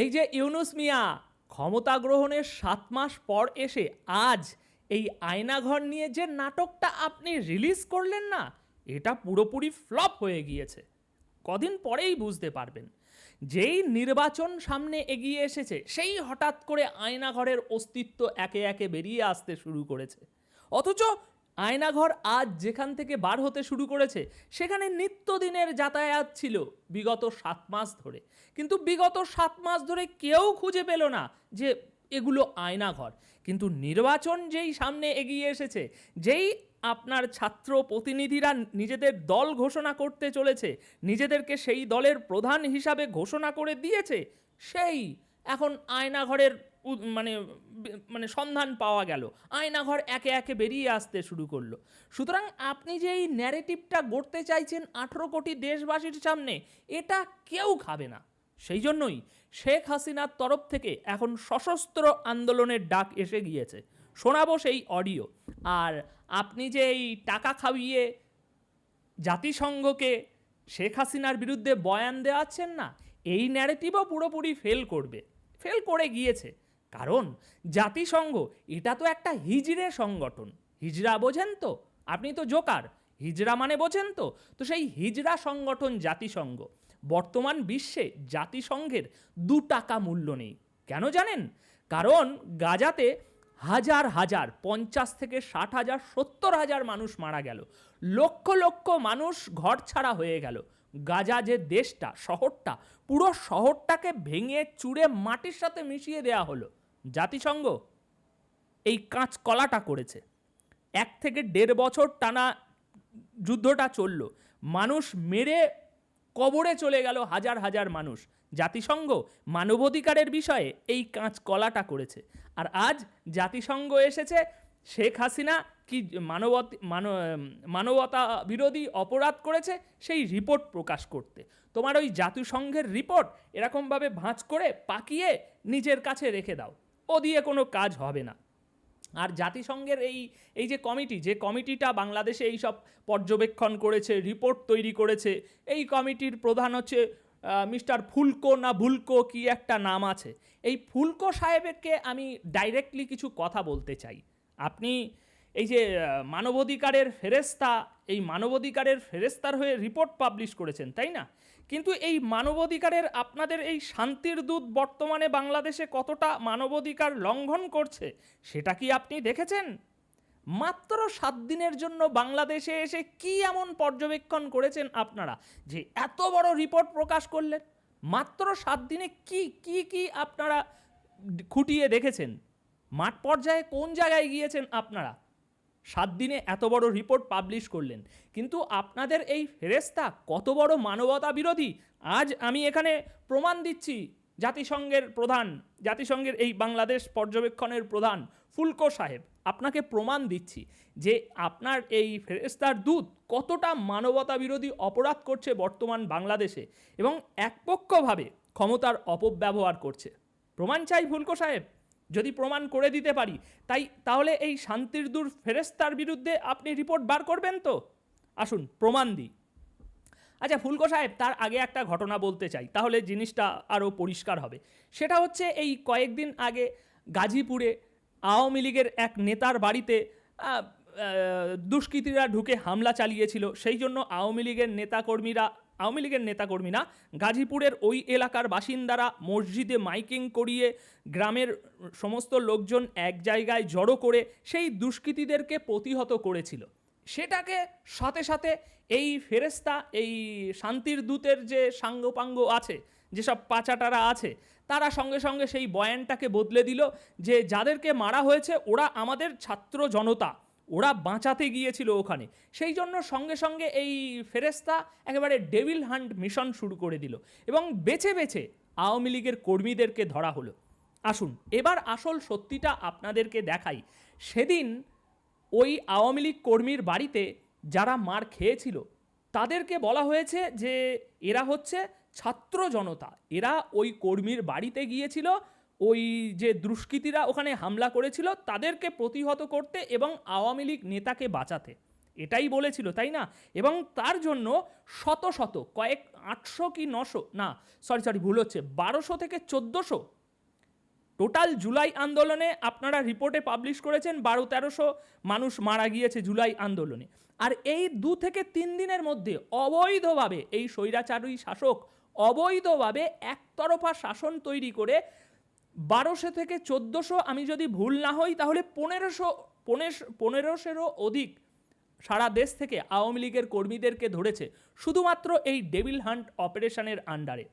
এই যে ইউনুস মিয়া, ক্ষমতা গ্রহণের সাত মাস পর এসে আজ এই আয়নাঘর নিয়ে যে নাটকটা আপনি রিলিজ করলেন না, এটা পুরোপুরি ফ্লপ হয়ে গিয়েছে। কদিন পরেই বুঝতে পারবেন। যেই নির্বাচন সামনে এগিয়ে এসেছে, সেই হঠাৎ করে আয়নাঘরের অস্তিত্ব একে একে বেরিয়ে আসতে শুরু করেছে। অথচ আয়নাঘর আজ যেখান থেকে বার হতে শুরু করেছে, সেখানে নিত্যদিনের যাতায়াত ছিল বিগত সাত মাস ধরে। কিন্তু বিগত সাত মাস ধরে কেউ খুঁজে পেল না যে এগুলো আয়নাঘর। কিন্তু নির্বাচন যেই সামনে এগিয়ে এসেছে, যেই আপনার ছাত্র প্রতিনিধিরা নিজেদের দল ঘোষণা করতে চলেছে, নিজেদেরকে সেই দলের প্রধান হিসাবে ঘোষণা করে দিয়েছে, সেই এখন আয়নাঘরের মানে মানে সন্ধান পাওয়া গেল। আয়নাঘর একে একে বেরিয়ে আসতে শুরু করল। সুতরাং আপনি যে এই ন্যারেটিভটা গড়তে চাইছেন আঠেরো কোটি দেশবাসীর সামনে, এটা কেউ খাবে না। সেই জন্যই শেখ হাসিনার তরফ থেকে এখন সশস্ত্র আন্দোলনের ডাক এসে গিয়েছে। শোনাবো সেই অডিও আর আপনি যে এই টাকা খাইয়ে জাতিসংঘকে শেখ হাসিনার বিরুদ্ধে বয়ান দেওয়াচ্ছেন না, এই ন্যারেটিভও পুরোপুরি ফেল করবে। ফেল করে গিয়েছে। কারণ জাতিসংঘ, এটা তো একটা হিজড়ে সংগঠন। হিজড়া বোঝেন তো? আপনি তো জোকার। হিজড়া মানে বোঝেন তো? তো সেই হিজড়া সংগঠন জাতিসংঘ। বর্তমান বিশ্বে জাতিসংঘের দু টাকা মূল্য নেই। কেন জানেন? কারণ গাজাতে হাজার হাজার, পঞ্চাশ থেকে ষাট হাজার, সত্তর হাজার মানুষ মারা গেল। লক্ষ লক্ষ মানুষ ঘর ছাড়া হয়ে গেল। গাজা যে দেশটা, শহরটা, পুরো শহরটাকে ভেঙে চুড়ে মাটির সাথে মিশিয়ে দেয়া হলো। জাতিসংঘ এই কাঁচ কলাটা করেছে। এক থেকে দেড় বছর টানা যুদ্ধটা চলল। মানুষ মেরে কবরে চলে গেল হাজার হাজার মানুষ। জাতিসংঘ মানবাধিকারের বিষয়ে এই কাঁচ কলাটা করেছে। আর আজ জাতিসংঘ এসেছে শেখ হাসিনা কি মানবত মানব- মানবতা বিরোধী অপরাধ করেছে সেই রিপোর্ট প্রকাশ করতে। তোমার ওই জাতিসংঘের রিপোর্ট এরকমভাবে ভাঁজ করে পাকিয়ে নিজের কাছে রেখে দাও। ও দিয়ে কোনো কাজ হবে না। আর জাতিসংঘের এই এই যে কমিটি, যে কমিটিটা বাংলাদেশে এই সব পর্যবেক্ষণ করেছে, রিপোর্ট তৈরি করেছে, এই কমিটির প্রধান হচ্ছে মিস্টার ফুলকো না ভুলকো কি একটা নাম আছে। এই ফুলকো সাহেবকে আমি ডাইরেক্টলি কিছু কথা বলতে চাই। আপনি এই যে মানবাধিকারের ফেরেস্তা এই মানবাধিকারের ফেরেস্তার হয়ে রিপোর্ট পাবলিশ করেছেন, তাই না? কিন্তু এই মানবাধিকারের আপনাদের এই শান্তির দূত বর্তমানে বাংলাদেশে কতটা মানবাধিকার লঙ্ঘন করছে, সেটা কি আপনি দেখেছেন? মাত্র সাত দিনের জন্য বাংলাদেশে এসে কি এমন পর্যবেক্ষণ করেছেন আপনারা, যে এত বড় রিপোর্ট প্রকাশ করলেন? মাত্র সাত দিনে কি কি কি আপনারা খুঁটিয়ে দেখেছেন? মাঠ পর্যায়ে কোন জায়গায় গিয়েছেন আপনারা? সাত দিনে এত বড় রিপোর্ট পাবলিশ করলেন। কিন্তু আপনাদের এই ফেরেস্তা কত বড় মানবতা বিরোধী? আজ আমি এখানে প্রমাণ দিচ্ছি জাতিসংঘের প্রধান, জাতিসংঘের এই বাংলাদেশ পর্যবেক্ষণের প্রধান ফুলকো সাহেব। আপনাকে প্রমাণ দিচ্ছি যে আপনার এই ফেরেস্তার দূত কতটা মানবতা বিরোধী অপরাধ করছে বর্তমান বাংলাদেশে এবং একপক্ষভাবে ক্ষমতার অপব্যবহার করছে। প্রমাণ চাই ফুলকো সাহেব। যদি প্রমাণ করে দিতে পারি, তাই, তাহলে এই শান্তির দূর ফেরেস্তার বিরুদ্ধে আপনি রিপোর্ট বার করবেন তো? আসুন, প্রমাণ দিই। আচ্ছা ফুলকো সাহেব, তার আগে একটা ঘটনা বলতে চাই, তাহলে জিনিসটা আরও পরিষ্কার হবে। সেটা হচ্ছে এই কয়েকদিন আগে গাজীপুরে আওয়ামী লীগের এক নেতার বাড়িতে দুষ্কৃতীরা ঢুকে হামলা চালিয়েছিল। সেই জন্য আওয়ামী লীগের নেতাকর্মীরা আওয়ামী লীগের নেতাকর্মীরা গাজীপুরের ওই এলাকার বাসিন্দারা মসজিদে মাইকিং করিয়ে গ্রামের সমস্ত লোকজন এক জায়গায় জড়ো করে সেই দুষ্কৃতীদেরকে প্রতিহত করেছিল। সেটাকে সাথে সাথে এই ফেরেস্তা এই শান্তির দূতের যে সাঙ্গপাঙ্গ আছে, যেসব পাচাটারা আছে, তারা সঙ্গে সঙ্গে সেই বয়ানটাকে বদলে দিল যে, যাদেরকে মারা হয়েছে ওরা আমাদের ছাত্র জনতা। ওরা বাঁচাতে গিয়েছিল ওখানে। সেই জন্য সঙ্গে সঙ্গে এই ফেরেস্তা একেবারে ডেভিল হান্ট মিশন শুরু করে দিল এবং বেছে বেছে আওয়ামী লীগের কর্মীদেরকে ধরা হলো। আসুন, এবার আসল সত্যিটা আপনাদেরকে দেখাই। সেদিন ওই আওয়ামী লীগ কর্মীর বাড়িতে যারা মার খেয়েছিল, তাদেরকে বলা হয়েছে যে এরা হচ্ছে ছাত্র জনতা। এরা ওই কর্মীর বাড়িতে গিয়েছিল ওই যে দুষ্কৃতীরা ওখানে হামলা করেছিল তাদেরকে প্রতিহত করতে এবং আওয়ামী লীগ নেতাকে বাঁচাতে। এটাই বলেছিল, তাই না? এবং তার জন্য শত শত, কয়েক আটশো কি নশো, না সরি সরি ভুল হচ্ছে, বারোশো থেকে চোদ্দোশো টোটাল জুলাই আন্দোলনে আপনারা রিপোর্টে পাবলিশ করেছেন, বারো তেরোশো মানুষ মারা গিয়েছে জুলাই আন্দোলনে। আর এই দু থেকে তিন দিনের মধ্যে অবৈধভাবে, এই স্বৈরাচারী শাসক অবৈধভাবে একতরফা শাসন তৈরি করে বারোশো থেকে চোদ্দোশো আমি যদি ভুল না হই, তাহলে পনেরোশো পনেরোশোরও অধিক সারা দেশ থেকে আওয়ামী লীগের কর্মীদেরকে ধরেছে শুধুমাত্র এই ডেভিল হান্ট অপারেশনের আন্ডারে।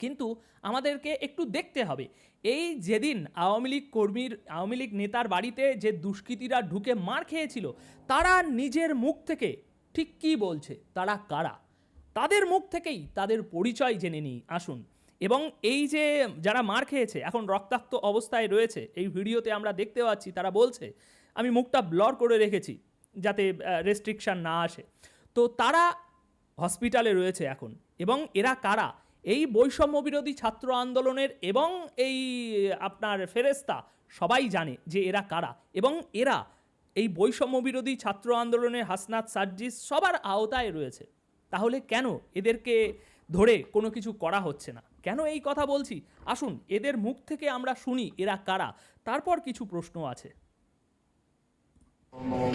কিন্তু আমাদেরকে একটু দেখতে হবে, এই যেদিন আওয়ামী লীগ কর্মীর, আওয়ামী লীগ নেতার বাড়িতে যে দুষ্কৃতীরা ঢুকে মার খেয়েছিল, তারা নিজের মুখ থেকে ঠিক কী বলছে, তারা কারা? তাদের মুখ থেকেই তাদের পরিচয় জেনে নিই, আসুন। এবং এই যে যারা মার খেয়েছে, এখন রক্তাক্ত অবস্থায় রয়েছে, এই ভিডিওতে আমরা দেখতে পাচ্ছি, তারা বলছে, আমি মুখটা ব্লর করে রেখেছি যাতে রেস্ট্রিকশান না আসে। তো তারা হসপিটালে রয়েছে এখন এবং এরা কারা? এই বৈষম্য বিরোধী ছাত্র আন্দোলনের এবং এই, আপনার ফেরেস্তা সবাই জানে যে এরা কারা এবং এরা এই বৈষম্য বিরোধী ছাত্র আন্দোলনের হাসনাত সার্জিস সবার আওতায় রয়েছে। তাহলে কেন এদেরকে ধরে কোনো কিছু করা হচ্ছে না? কেন এই কথা বলছি? আসুন এদের মুখ থেকে আমরা শুনি এরা কারা। তারপর কিছু প্রশ্ন আছে।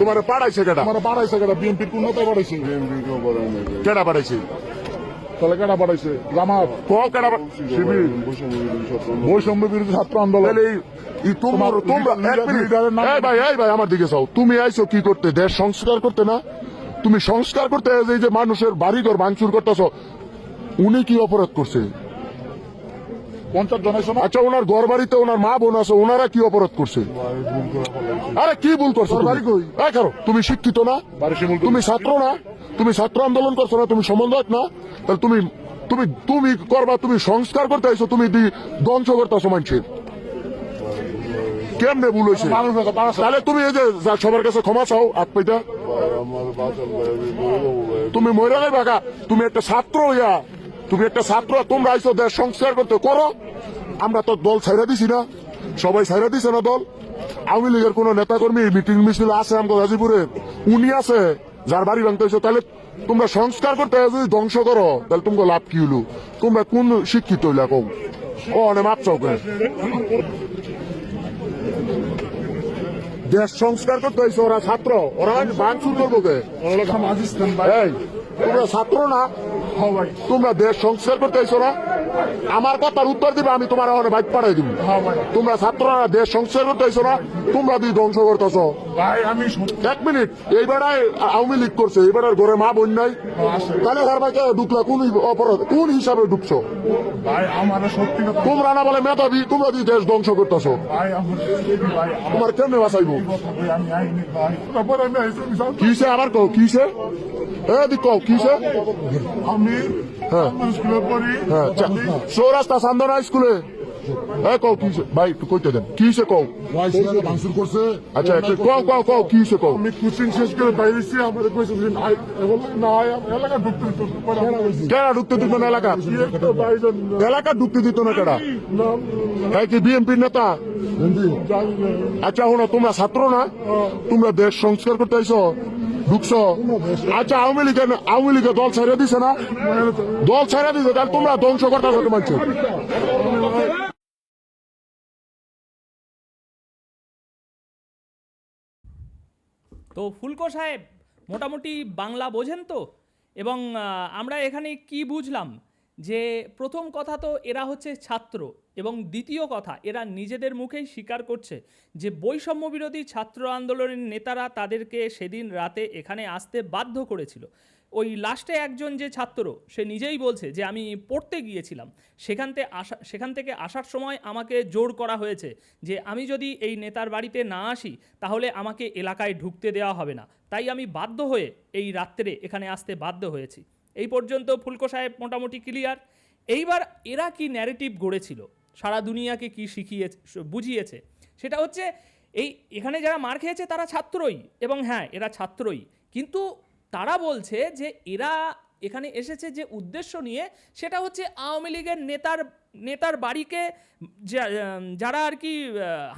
তোমার পাড়াইছে কেডা? আমার বাড়াইছে কেডা? বিএনপির কোন নেতা বাড়াইছে কেডা পাড়াইছে? তাহলে কেডা বাড়াইছে জামাত। ক শিবির। বৈষম্য বিরোধী ছাত্র আন্দোলন। তোমরা তোমার তোমরা এক মিনিট। এই ভাই এই ভাই আমার দিকে চাও। তুমি আইছো কি করতে? দেশ সংস্কার করতে না? তুমি সংস্কার করতে এই যে মানুষের বাড়িঘর ভাঙচুর করতেছ। উনি কি অপরাধ করছে? পঞ্চাশ জনের সময় আচ্ছা ওনার ঘর বাড়িতে ওনার মা বোন আছে ওনারা কি অপরাধ করছে? আরে কি ভুল করছ তুমি? বাড়ি কই? করো, তুমি শিক্ষিত না? তুমি ছাত্র না? তুমি ছাত্র আন্দোলন করছ না? তুমি সমন্বয়ক না? তাহলে তুমি তুমি তুমি করবা তুমি সংস্কার করতে আইছো তুমি দি- ধ্বংস করতেছো মানুষের। কেমনে ভুল হয়েছে। তাহলে তুমি এই যে সবার কাছে ক্ষমা চাও আট পেটা তুমি মহিলা বাগা তুমি একটা ছাত্র হইয়া তুমি একটা ছাত্র তোমরা আইছো দেশ সংস্কার করতে করো। আমরা তো দল ছাইরা দিছি না। সবাই ছাইরা দিছে না দল। আওয়ামী লীগের কোন নেতাকর্মী মিটিং মিছিল আছে আমাকে গাজীপুরে? উনি আছে যার বাড়ি ভাঙতে হয়েছে তাহলে তোমরা সংস্কার করতে যদি ধ্বংস করো তাহলে তোমাকে লাভ কি হলো তোমরা কোন শিক্ষিত হইলা কম ও অনেক মাপ দেশ সংস্কার করতে হয়েছে ওরা ছাত্র। ওরা ভাঙচুর করব কে? তোমরা ছাত্র না? তোমরা দেশ সংস্কার করতে আইছো না? আমার কথার উত্তর দিবে আমি তোমার ওখানে বাইক পাঠাই দিব। তোমরা ছাত্ররা দেশ সংস্কার করতে আইছো না? তোমরা দুই ধ্বংস করতেছো। আমি এক মিনিট এইবারে আওয়ামী লীগ করছে এইবারের ঘরে মা বোন নাই। তাহলে ঘর ভাইকে ঢুকলা কোন অপরাধ কোন হিসাবে ঢুকছো? তোমরা না বলে মেধাবী তোমরা দুই দেশ ধ্বংস করতেছো। তোমার কেমনে বাঁচাইবো? কিসে আবার কও কিসে? এ দিক কও কিসে? আমি হ্যাঁ। স্কুলে পড়ি হ্যাঁ চৌরাস্তা স্কুলে। এ কও কিসে ভাই একটু কইতে দেন। কিসে কও? ভাঙচুর করছে আচ্ছা একটু কও কও কও কিসে কও? আমি কোচিং শেষ করে বাইরেছি আমার কইছে যে নাই বললাম না আমি এলাকা ঢুকতে দিত না। পরে আমি কইছি, কেডা ঢুকতে দিত না এলাকা? কি একটা ভাইজান না, এলাকা ঢুকতে দিত না কেডা? না, কি বিএনপির নেতা? আচ্ছা শোনো তোমরা ছাত্র না? তোমরা দেশ সংস্কার করতে আইছো? ঢুকছো? আচ্ছা আওয়ামী লীগের আওয়ামী লীগের দল ছেড়ে দিছে না? দল ছেড়ে দিছে, তাহলে তোমরা ধ্বংস করতে তোমার তো ফুলকো সাহেব, মোটামুটি বাংলা বোঝেন তো? এবং আমরা এখানে কি বুঝলাম? যে প্রথম কথা তো এরা হচ্ছে ছাত্র এবং দ্বিতীয় কথা, এরা নিজেদের মুখেই স্বীকার করছে যে বৈষম্য বিরোধী ছাত্র আন্দোলনের নেতারা তাদেরকে সেদিন রাতে এখানে আসতে বাধ্য করেছিল। ওই লাস্টে একজন যে ছাত্র, সে নিজেই বলছে যে, আমি পড়তে গিয়েছিলাম। সেখান থেকে আসা, সেখান থেকে আসার সময় আমাকে জোর করা হয়েছে যে, আমি যদি এই নেতার বাড়িতে না আসি, তাহলে আমাকে এলাকায় ঢুকতে দেওয়া হবে না। তাই আমি বাধ্য হয়ে এই রাত্রে এখানে আসতে বাধ্য হয়েছি। এই পর্যন্ত ফুলকো সাহেব মোটামুটি ক্লিয়ার এইবার এরা কি ন্যারেটিভ গড়েছিল? সারা দুনিয়াকে কি শিখিয়েছে, বুঝিয়েছে? সেটা হচ্ছে এই এখানে যারা মার খেয়েছে তারা ছাত্রই এবং হ্যাঁ এরা ছাত্রই। কিন্তু তারা বলছে যে এরা এখানে এসেছে যে উদ্দেশ্য নিয়ে সেটা হচ্ছে আওয়ামী লীগের নেতার নেতার বাড়িকে যারা আর কি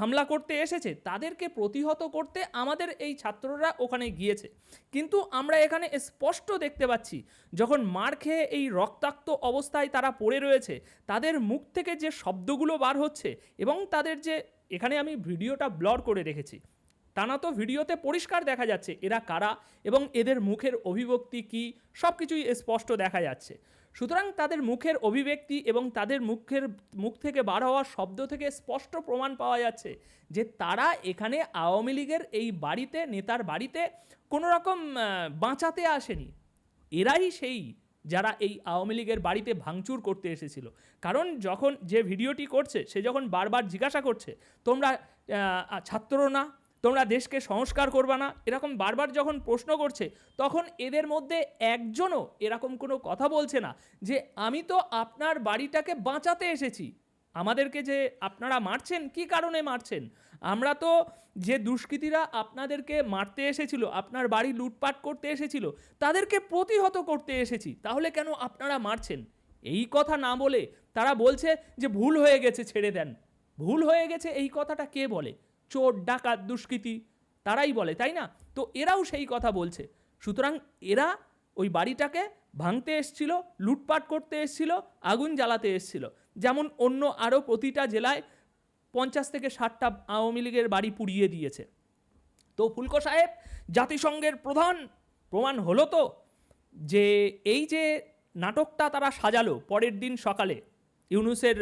হামলা করতে এসেছে, তাদেরকে প্রতিহত করতে আমাদের এই ছাত্ররা ওখানে গিয়েছে। কিন্তু আমরা এখানে স্পষ্ট দেখতে পাচ্ছি, যখন মার খেয়ে এই রক্তাক্ত অবস্থায় তারা পড়ে রয়েছে, তাদের মুখ থেকে যে শব্দগুলো বার হচ্ছে এবং তাদের যে, এখানে আমি ভিডিওটা ব্লর করে রেখেছি না তো ভিডিওতে পরিষ্কার দেখা যাচ্ছে এরা কারা এবং এদের মুখের অভিব্যক্তি কী সব কিছুই স্পষ্ট দেখা যাচ্ছে। সুতরাং তাদের মুখের অভিব্যক্তি এবং তাদের মুখের মুখ থেকে বার হওয়া শব্দ থেকে স্পষ্ট প্রমাণ পাওয়া যাচ্ছে যে তারা এখানে আওয়ামী লীগের এই বাড়িতে, নেতার বাড়িতে কোনো রকম বাঁচাতে আসেনি। এরাই সেই যারা এই আওয়ামী লীগের বাড়িতে ভাঙচুর করতে এসেছিল। কারণ যখন যে ভিডিওটি করছে, সে যখন বারবার জিজ্ঞাসা করছে, তোমরা ছাত্র না? তোমরা দেশকে সংস্কার করবা না। এরকম বারবার যখন প্রশ্ন করছে, তখন এদের মধ্যে একজনও এরকম কোনো কথা বলছে না যে, আমি তো আপনার বাড়িটাকে বাঁচাতে এসেছি। আমাদেরকে যে আপনারা মারছেন, কি কারণে মারছেন? আমরা তো যে দুষ্কৃতীরা আপনাদেরকে মারতে এসেছিল, আপনার বাড়ি লুটপাট করতে এসেছিল, তাদেরকে প্রতিহত করতে এসেছি, তাহলে কেন আপনারা মারছেন? এই কথা না বলে তারা বলছে যে, ভুল হয়ে গেছে, ছেড়ে দেন। ভুল হয়ে গেছে এই কথাটা কে বলে? চোর, ডাকাত, দুষ্কৃতী, তারাই বলে, তাই না? তো এরাও সেই কথা বলছে। সুতরাং এরা ওই বাড়িটাকে ভাঙতে এসছিল, লুটপাট করতে এসছিল, আগুন জ্বালাতে এসছিল। যেমন অন্য আরও প্রতিটা জেলায় পঞ্চাশ থেকে ষাটটা আওয়ামী লীগের বাড়ি পুড়িয়ে দিয়েছে। তো ফুলকো সাহেব, জাতিসংঘের প্রধান, প্রমাণ হলো তো যে এই যে নাটকটা তারা সাজালো পরের দিন সকালে, ইউনুসের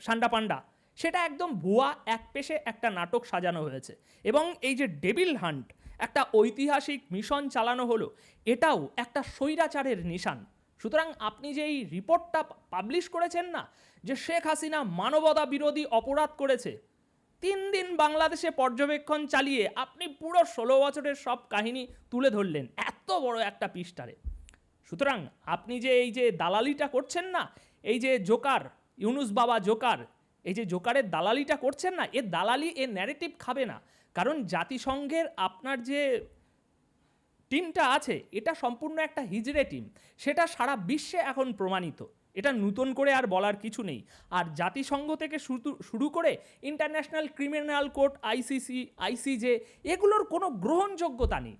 সান্ডা পান্ডা সেটা একদম ভুয়া, এক পেশে একটা নাটক সাজানো হয়েছে। এবং এই যে ডেভিল হান্ট, একটা ঐতিহাসিক মিশন চালানো হলো, এটাও একটা স্বৈরাচারের নিশান। সুতরাং আপনি যে এই রিপোর্টটা পাবলিশ করেছেন না, যে শেখ হাসিনা মানবতা বিরোধী অপরাধ করেছে, তিন দিন বাংলাদেশে পর্যবেক্ষণ চালিয়ে আপনি পুরো ষোলো বছরের সব কাহিনী তুলে ধরলেন, এত বড় একটা পৃষ্ঠারে। সুতরাং আপনি যে এই যে দালালিটা করছেন না, এই যে জোকার, ইউনুস বাবা জোকার এই যে জোকারের দালালিটা করছেন না, এ দালালি, এ ন্যারেটিভ খাবে না। কারণ জাতিসংঘের আপনার যে টিমটা আছে, এটা সম্পূর্ণ একটা হিজড়ে টিম। সেটা সারা বিশ্বে এখন প্রমাণিত। এটা নতুন করে আর বলার কিছু নেই। আর জাতিসংঘ থেকে শুরু করে international criminal court ICC ICJ এগুলোর কোনো গ্রহণযোগ্যতা নেই।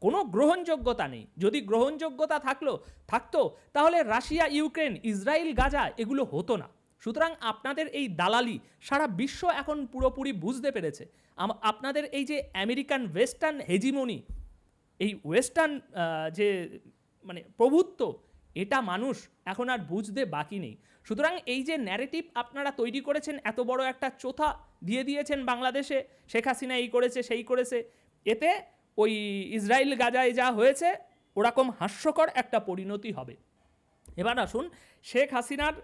কোনো গ্রহণযোগ্যতা নেই। যদি গ্রহণযোগ্যতা থাকল, থাকতো, তাহলে রাশিয়া, ইউক্রেন ইসরায়েল গাজা, এগুলো হতো না। সুতরাং আপনাদের এই দালালি সারা বিশ্ব এখন পুরোপুরি বুঝতে পেরেছে। আপনাদের এই যে আমেরিকান ওয়েস্টার্ন হেজিমনি, এই ওয়েস্টার্ন যে মানে প্রভুত্ব, এটা মানুষ এখন আর বুঝতে বাকি নেই। সুতরাং এই যে ন্যারেটিভ আপনারা তৈরি করেছেন, এত বড় একটা চোথা দিয়ে দিয়েছেন বাংলাদেশে, শেখ হাসিনা এই করেছে, সেই করেছে, এতে ওই ইসরায়েল গাজায় যা হয়েছে, ওরকম হাস্যকর একটা পরিণতি হবে। এবার আসুন, শেখ হাসিনার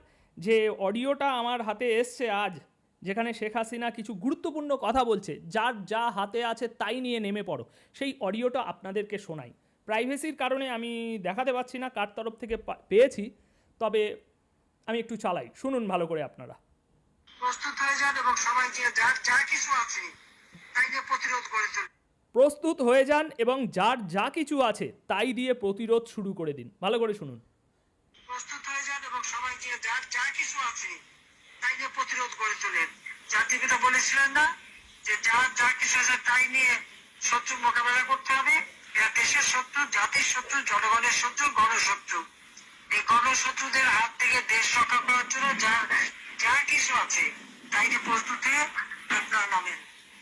যে অডিওটা আমার হাতে এসছে আজ যেখানে শেখ হাসিনা কিছু গুরুত্বপূর্ণ কথা বলছে যার যা হাতে আছে তাই নিয়ে নেমে পড়ো। সেই অডিওটা আপনাদেরকে শোনাই। প্রাইভেসির কারণে আমি দেখাতে পাচ্ছি না কার তরফ থেকে পেয়েছি তবে আমি একটু চালাই। শুনুন ভালো করে আপনারা। প্রস্তুত হয়ে যান এবং সবাই যে যার যা কিছু আছে তাই নিয়ে প্রতিরোধ তুলুন। প্রস্তুত হয়ে যান এবং যার যা কিছু আছে তাই দিয়ে প্রতিরোধ শুরু করে দিন। ভালো করে শুনুন। প্রস্তুত হয়ে যান এবং সবাই যে যার যা কিছু আছে তাই নিয়ে গড়ে তোলেন। জাতির পিতা বলেছিলেন না যে যার যা কিছু আছে তাই নিয়ে শত্রু মোকাবেলা করতে হবে। এরা দেশের শত্রু, জাতির শত্রু, জনগণের শত্রু, গণশত্রু। এই গণশত্রুদের হাত থেকে দেশ রক্ষা করার জন্য যা যা কিছু আছে তাই নিয়ে প্রস্তুত হয়ে আপনারা নামেন।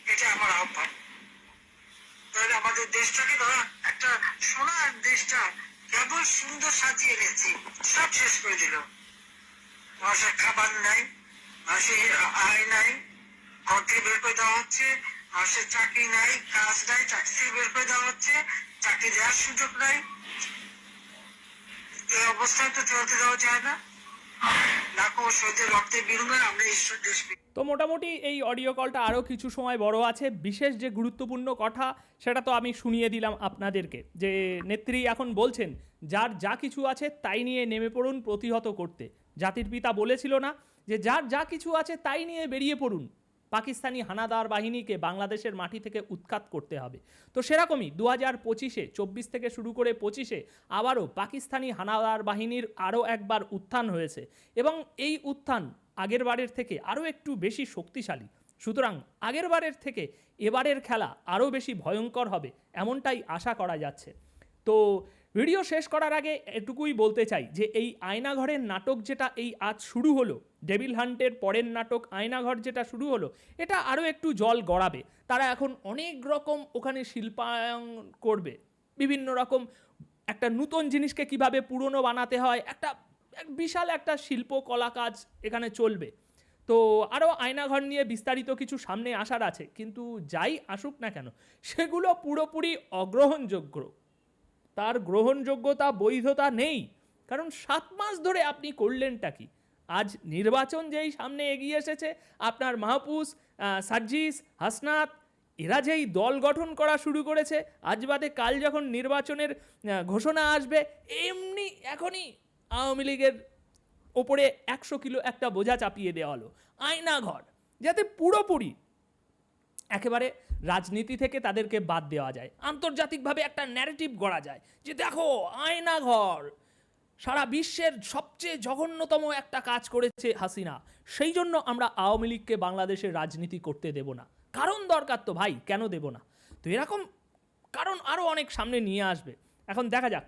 এটা আমার আহ্বান। তাহলে আমাদের দেশটাকে ধরা, একটা সোনার দেশটা কেবল সুন্দর সাজিয়ে এনেছি। সব শেষ করে দিল। মানুষের খাবার নাই। তো তো মোটামুটি এই অডিও কলটা আরও কিছু সময় বড় আছে। বিশেষ যে গুরুত্বপূর্ণ কথা, সেটা তো আমি শুনিয়ে দিলাম আপনাদেরকে। যে নেত্রী এখন বলছেন, যার যা কিছু আছে তাই নিয়ে নেমে পড়ুন প্রতিহত করতে। জাতির পিতা বলেছিল না যে যার যা কিছু আছে তাই নিয়ে বেরিয়ে পড়ুন। পাকিস্তানি হানাদার বাহিনীকে বাংলাদেশের মাটি থেকে উৎখাত করতে হবে। তো সেরকমই দু হাজার পঁচিশে, চব্বিশ থেকে শুরু করে পঁচিশে আবারও পাকিস্তানি হানাদার বাহিনীর আরও একবার উত্থান হয়েছে এবং এই উত্থান আগের বারের থেকে আরও একটু বেশি শক্তিশালী। সুতরাং আগের বারের থেকে এবারের খেলা আরও বেশি ভয়ঙ্কর হবে এমনটাই আশা করা যাচ্ছে। তো ভিডিও শেষ করার আগে এটুকুই বলতে চাই যে এই আয়নাঘরের নাটক যেটা এই আজ শুরু হলো, ডেভিল হান্টের পরের নাটক আয়নাঘর যেটা শুরু হলো, এটা আরও একটু জল গড়াবে। তারা এখন অনেক রকম ওখানে শিল্পায়ন করবে। বিভিন্ন রকম একটা নতুন জিনিসকে কীভাবে পুরনো বানাতে হয়, একটা এক বিশাল একটা শিল্প কলা কাজ এখানে চলবে। তো আরও আয়নাঘর নিয়ে বিস্তারিত কিছু সামনে আসার আছে, কিন্তু যাই আসুক না কেন, সেগুলো পুরোপুরি অগ্রহণযোগ্য। তার গ্রহণযোগ্যতা, বৈধতা নেই। কারণ সাত মাস ধরে আপনি করলেনটা কি? আজ নির্বাচন যেই সামনে এগিয়ে এসেছে, আপনার মাহপুস সার্জিস হাসনাত, এরা যেই দল গঠন করা শুরু করেছে, আজ বাদে কাল যখন নির্বাচনের ঘোষণা আসবে, এমনি এখনই আওয়ামী লীগের ওপরে একশো কিলো একটা বোঝা চাপিয়ে দেওয়া হলো। আয়নাঘর যাতে পুরোপুরি একেবারে রাজনীতি থেকে তাদেরকে বাদ দেওয়া যায়। আন্তর্জাতিকভাবে একটা ন্যারেটিভ গড়া যায় যে দেখো আয়নাঘর সারা বিশ্বের সবচেয়ে জঘন্যতম একটা কাজ করেছে হাসিনা। সেই জন্য আমরা আওয়ামী লীগকে বাংলাদেশের রাজনীতি করতে দেব না। কারণ দরকার তো ভাই, কেন দেব না? তো এরকম কারণ আরও অনেক সামনে নিয়ে আসবে। এখন দেখা যাক।